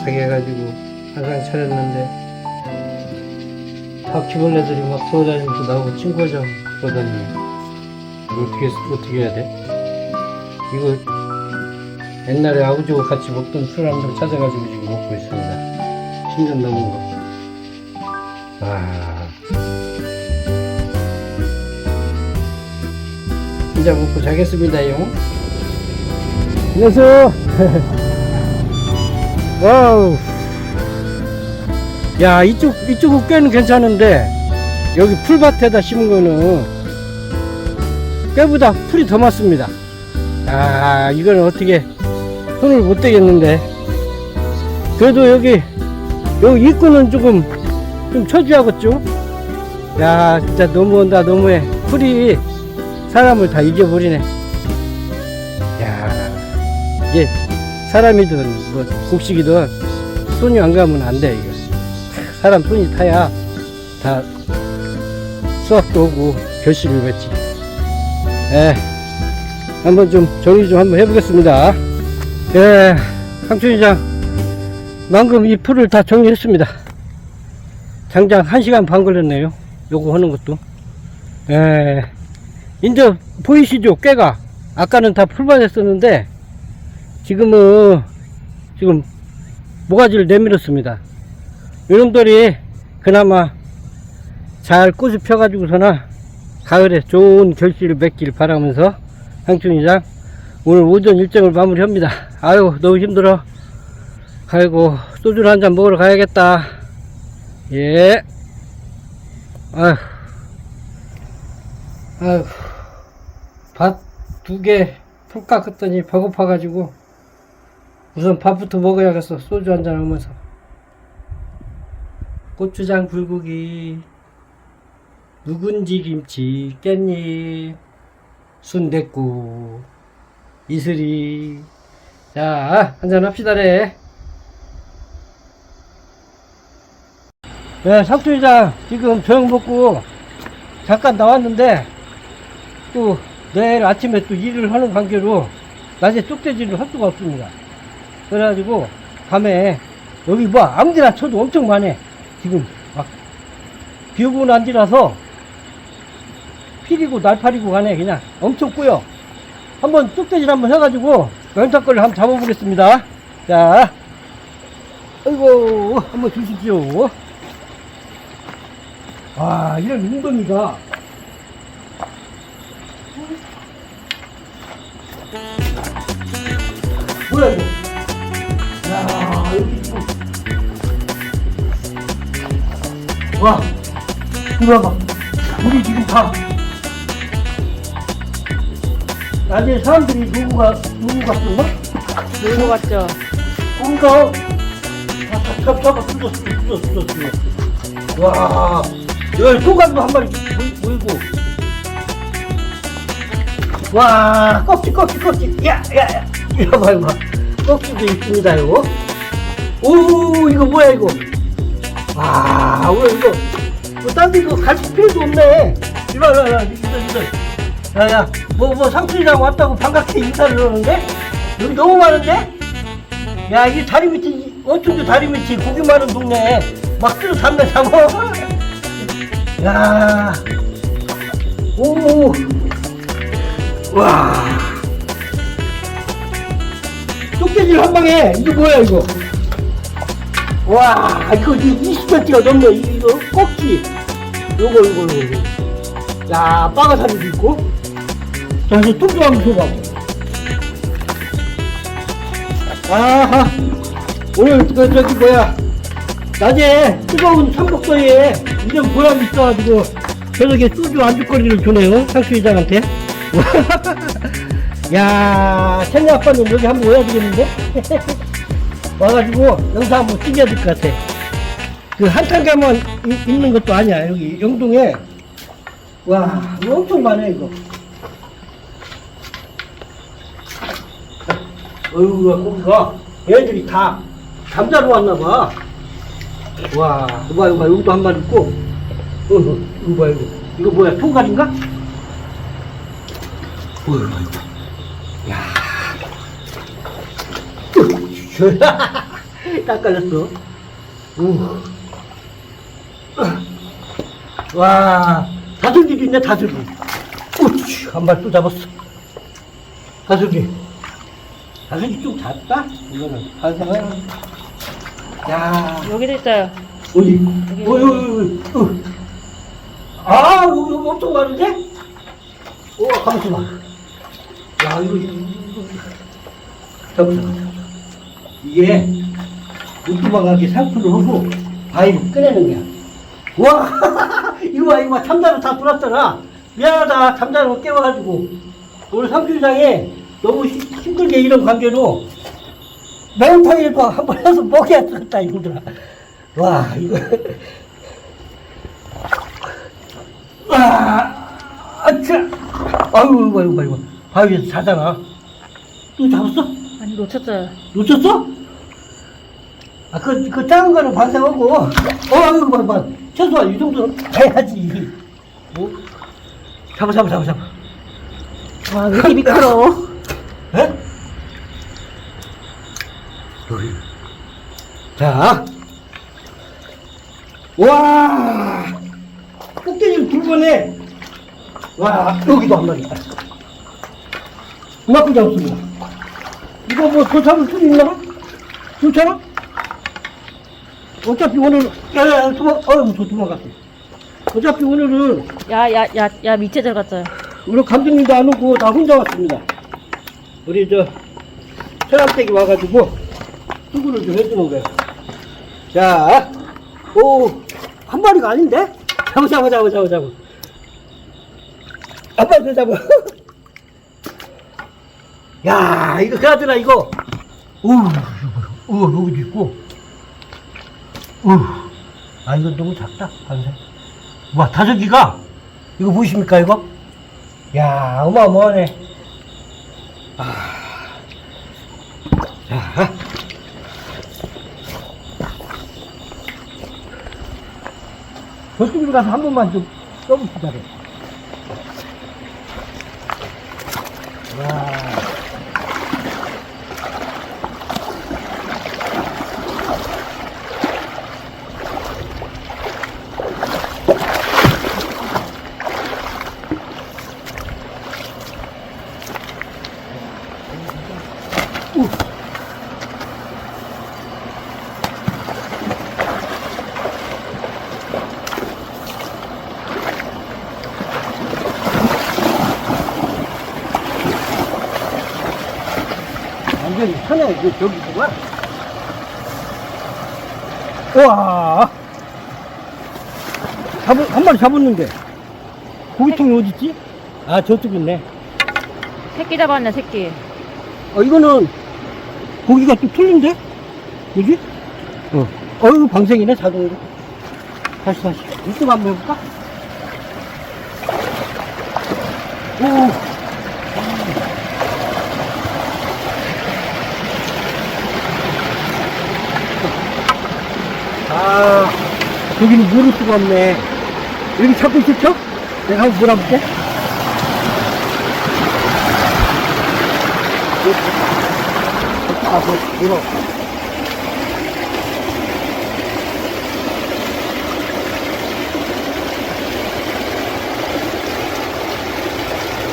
깨끗하게 해가지고 항상 차렸는데 바퀴벌레들이 막 돌아다니면서 나오고 돌아다니네 이거 어떻게 어떻게 해야 돼? 이거 옛날에 아버지하고 같이 먹던 술한잔 찾아가지고 지금 먹고 있습니다 10년 넘은 거 아. 이제 먹고 자겠습니다요 안녕하세요 와우. 야 이쪽 이쪽 꽤는 괜찮은데 여기 풀밭에다 심은 거는 꽤보다 풀이 더 많습니다. 아 이거는 어떻게 손을 못 대겠는데. 그래도 여기 여기 입구는 조금 좀 쳐줘야겠죠? 야 진짜 너무한다 너무해. 풀이 사람을 다 이겨버리네. 야 이게 사람이든 뭐 곡식이든 손이 안 가면 안 돼 이거. 사람 손이 타야 다 수확도 오고 결실을 맺지. 예. 한번 좀 정리 좀 한번 해보겠습니다. 예 상춘이장. 방금 이 풀을 다 정리했습니다. 장장 1시간 반 걸렸네요. 요거 하는 것도. 예. 이제 보이시죠? 깨가. 아까는 다 풀만 했었는데 지금은 지금 모가지를 내밀었습니다. 이놈들이 그나마 잘 꽃을 펴가지고서나 가을에 좋은 결실을 맺길 바라면서 상춘이장 오늘 오전 일정을 마무리합니다. 아유 너무 힘들어. 아이고 소주를 한잔 먹으러 가야겠다. 예. 아휴. 아휴. 밥두개 풀 깎았더니 배고파가지고 우선 밥부터 먹어야겠어. 소주 한잔 하면서. 고추장 불고기. 묵은지 김치. 깻잎. 순댓국. 이슬이. 자 한잔 합시다래. 네 상추이장 지금 저녁 먹고 잠깐 나왔는데 또 내일 아침에 또 일을 하는 관계로 낮에 뚝대질을 할 수가 없습니다 그래가지고 밤에 여기 뭐 아무데나 쳐도 엄청 많네 지금 막 비 오고 난 뒤라서 피리고 날파리고 가네 그냥. 엄청 꾸요 한번 뚝대질 한번 해가지고 연탄거리를 한번 잡아보겠습니다. 자 아이고 한번 주십시오. 와 이런 웅덩이가 뭐야 이거 와 이거 봐. 우리 지금 다. 낮에 사람들이 누구가 누구 같은가? 놀고 갔죠. 뭔가 잡 잡아 뜯어 뜯어 뜯어 뜯어 와. 여기 소감도 한 마리 보이- 보이고. 와 껍질 껍질 껍질. 야 야 야. 이거 봐 이거 봐. 껍질도 있습니다 이거. 오 이거 뭐야 이거 와 뭐야 이거? 뭐딴데 이거 갈 필요도 없네. 이리 와 이리 와 이리 와 야야 뭐뭐 상춘이랑 왔다고 반갑게 인사를 하는데? 여기 너무 많은데? 야, 이 다리 밑에, 이 어촌도 다리 밑에 고기 많은 동네 막 들어 담배 잡아. 야, 오, 와. 뚝배질 한 방에, 이거 뭐야, 이거. 와, 이거 20cm가 넘네, 이거 꼭지. 요거, 요거, 요거. 야, 빠가사리도 있고. 자, 이제 뚝도 한번 줘봐. 아하 오늘 그 저기 뭐야 낮에 뜨거운 삼복도에 이런 보람이 있어가지고 저녁에 소주 안주거리를 주네요 상수회장한테 야 생애 아빠는 여기 한번 오야 되겠는데 와가지고 영상 한번 찍어야 될 것 같아. 그 한탄가만 이- 있는 것도 아니야. 여기 영동에. 와 엄청 많네 이거. 어이구야 거기가. 얘들이 다 잠자러 왔나봐. 와 이거 봐 이거 봐. 여기도 한 마리 있고. 어, 어, 이거 봐 이거. 이거 뭐야 통갈인가? 어 이거. 야 딱 깔렸어. 우. 와, 다슬기도 있네, 다슬기. 우치, 한 마리 또 잡았어. 다슬기. 다슬기 좀 작다? 이거는. 다슬기. 야, 여기도 있어요. 어디? 어, 여기, 여기, 여기. 아, 여기 엄청 많은데? 오, 가만있어 봐. 야, 이거, 이거, 이거. 잠깐만. 이게, 못 도망가게 상투를 하고, 바위를 꺼내는 거야. 와, 이거 봐, 이거 봐. 참다를 다 돌았잖아. 미안하다. 참다를 깨워가지고. 오늘 삼주장에 너무 힘- 힘들게 이런 관계로 매운탕을 한번 해서 먹여야 되겠다, 이거들아. 와, 이거. 와, 아차. 아유, 이거, 이거, 이거. 바위에서 자잖아. 또 잡았어? 아니, 놓쳤어요. 놓쳤어? 아, 그, 그 작은 거는 반성하고, 어, 이거 봐, 봐. 최소한 이 정도는 해야지. 뭐? 잡아, 잡아, 잡아, 잡아. 와, 왜 이렇게 미끄러워? 에? 어이. 자. 와! 꼭대기를 굵어내. 와, 여기도 한 마리. 이만큼 잡았습니다. 이거 뭐더 잡을 수 있나? 괜찮아? 어차피 오늘, 야, 야, 야, 도망, 어휴, 저 도망갔어. 어차피 오늘은 야, 야, 야, 야, 밑에 들어갔어요. 우리 감독님도 안 오고 나 혼자 왔습니다. 우리 저 서랍댁이 와가지고 수구를 좀 해주는 거예요. 자, 오, 한 마리가 아닌데? 잡아, 잡아, 잡아, 잡아, 잡아. 한 마리 더 잡아. 야, 이거 그나저나 이거. 우, 우, 여기도 있고. 우, 아, 이거 너무 작다, 반세. 와, 다섯 기가, 이거 보이십니까, 이거? 야, 어마어마하네. 아. 자. 저쪽으로 가서 한 번만 좀 써봅시다. 와. 완전히 천에 그 저기구만. 우와. 잡, 한 마리 잡았는데. 고기통이 어딨지? 아, 저쪽에 있네. 새끼 잡았네, 새끼. 어, 이거는 고기가 또 틀린데? 그지? 어. 어유 방생이네, 자동으로. 다시, 다시. 이쪽 한번 해볼까? 오. 아, 여기는 물을 수가 없네. 여기 잡고 있었죠? 내가 한번 물어볼게. 아, 뭐, 물어.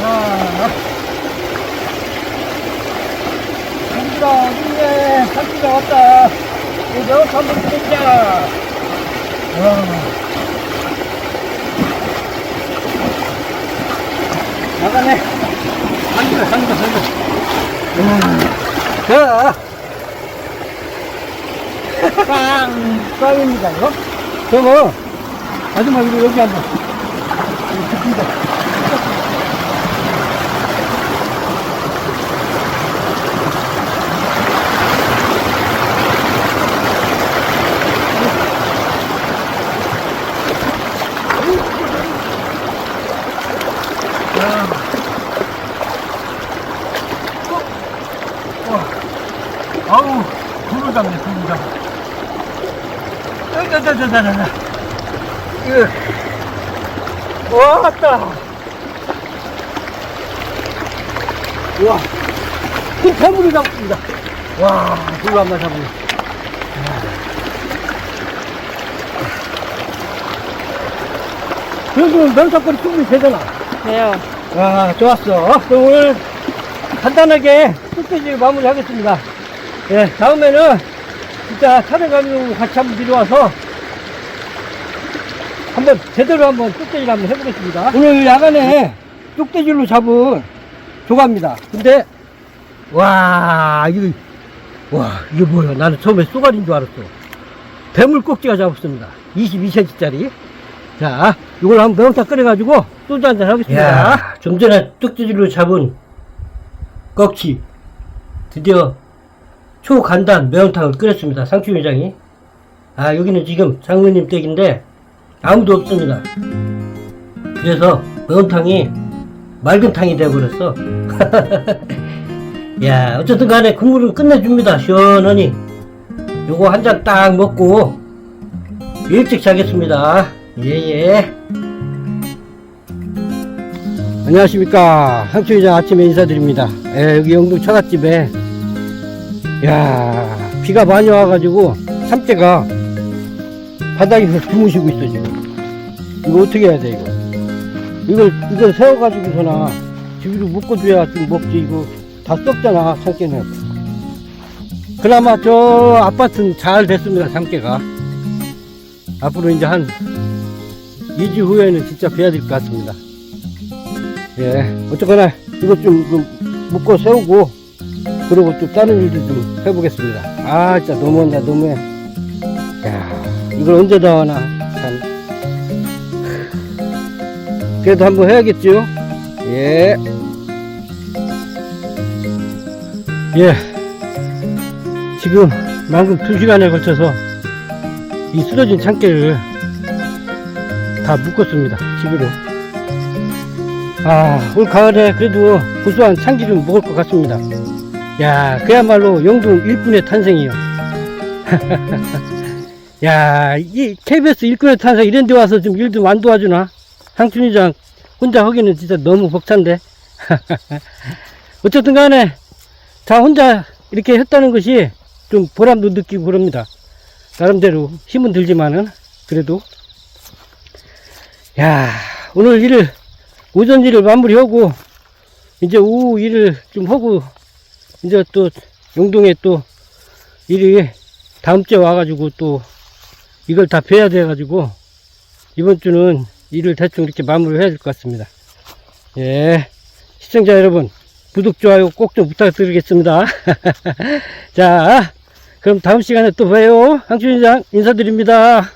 자, 산지가 어딨네. 산지가 왔다. 이거 한번 찍자. 와. 나가네. 산지가, 산지가, 산지가. 자. 빵! 빵입니다, 이거. 저거, 아줌마, 이거 여기 앉아. 자자자자자. 이거. 와, 왔다. 우와. 큰 대물을 잡습니다. 와, 불로 한번 잡으면. 그래도 명사거리 충분히 되잖아. 네요. 와, 아, 좋았어. 어, 그럼 오늘 간단하게 끝까지 마무리 하겠습니다. 예, 다음에는 진짜 촬영가면 같이 한번 밀어와서 한번 제대로 한번 뚝배기를 한번 해보겠습니다. 오늘 야간에 뚝배기로 잡은 조가입니다. 근데, 와, 이거, 와, 이게 뭐야. 나는 처음에 쏘가리인 줄 알았어. 배물 꼭지가 잡았습니다. 22cm짜리. 자, 이걸 한번 매운탕 끓여가지고 소주 한잔 하겠습니다. 좀 전에 뚝지질로 잡은 꺽치. 드디어 초간단 매운탕을 끓였습니다. 상추 회장이. 아, 여기는 지금 장모님 댁인데 아무도 없습니다. 그래서 매운탕이 맑은 탕이 되어버렸어. 야, 어쨌든 간에 국물은 끝내줍니다. 시원하니. 요거 한 잔 딱 먹고 일찍 자겠습니다. 예 예. 안녕하십니까. 상추회장 아침에 인사드립니다. 예, 여기 영동 처갓집에, 야 비가 많이 와가지고, 삼재가 바닥에서 주무시고 있어, 지금. 이거 어떻게 해야 돼, 이거? 이걸, 이걸 세워가지고서나, 집으로 묶어줘야 좀 먹지, 이거. 다 썩잖아, 참깨는. 그나마 저 아파트는 잘 됐습니다, 참깨가. 앞으로 이제 한 2주 후에는 진짜 뵈야 될 것 같습니다. 예, 어쨌거나 이것 좀, 좀 묶어 세우고, 그리고 또 다른 일도 좀 해보겠습니다. 아, 진짜 너무한다, 너무해. 야, 이걸 언제 다 하나, 참. 그래도 한번 해야겠죠? 예. 예. 지금 방금 두 시간에 걸쳐서 이 쓰러진 참깨를 다 묶었습니다. 집으로. 아, 올 가을에 그래도 고소한 참기를 먹을 것 같습니다. 야, 그야말로 영동 일꾼의 탄생이요. 야, 이 KBS 일꾼의 탄생 이런 데 와서 좀 일도 안 도와주나? 상춘이장 혼자 하기는 진짜 너무 벅찬데. 어쨌든 간에 다 혼자 이렇게 했다는 것이 좀 보람도 느끼고 그럽니다. 나름대로 힘은 들지만은 그래도 야 오늘 일을 오전 일을 마무리하고 이제 오후 일을 좀 하고 이제 또 용동에 또 일이 다음 주에 와가지고 또 이걸 다 배야 돼가지고 이번 주는 일을 대충 이렇게 마무리 해야 될 것 같습니다. 예 시청자 여러분 구독 좋아요 꼭 좀 부탁드리겠습니다. 자 그럼 다음 시간에 또 봬요. 항춘이장 인사드립니다.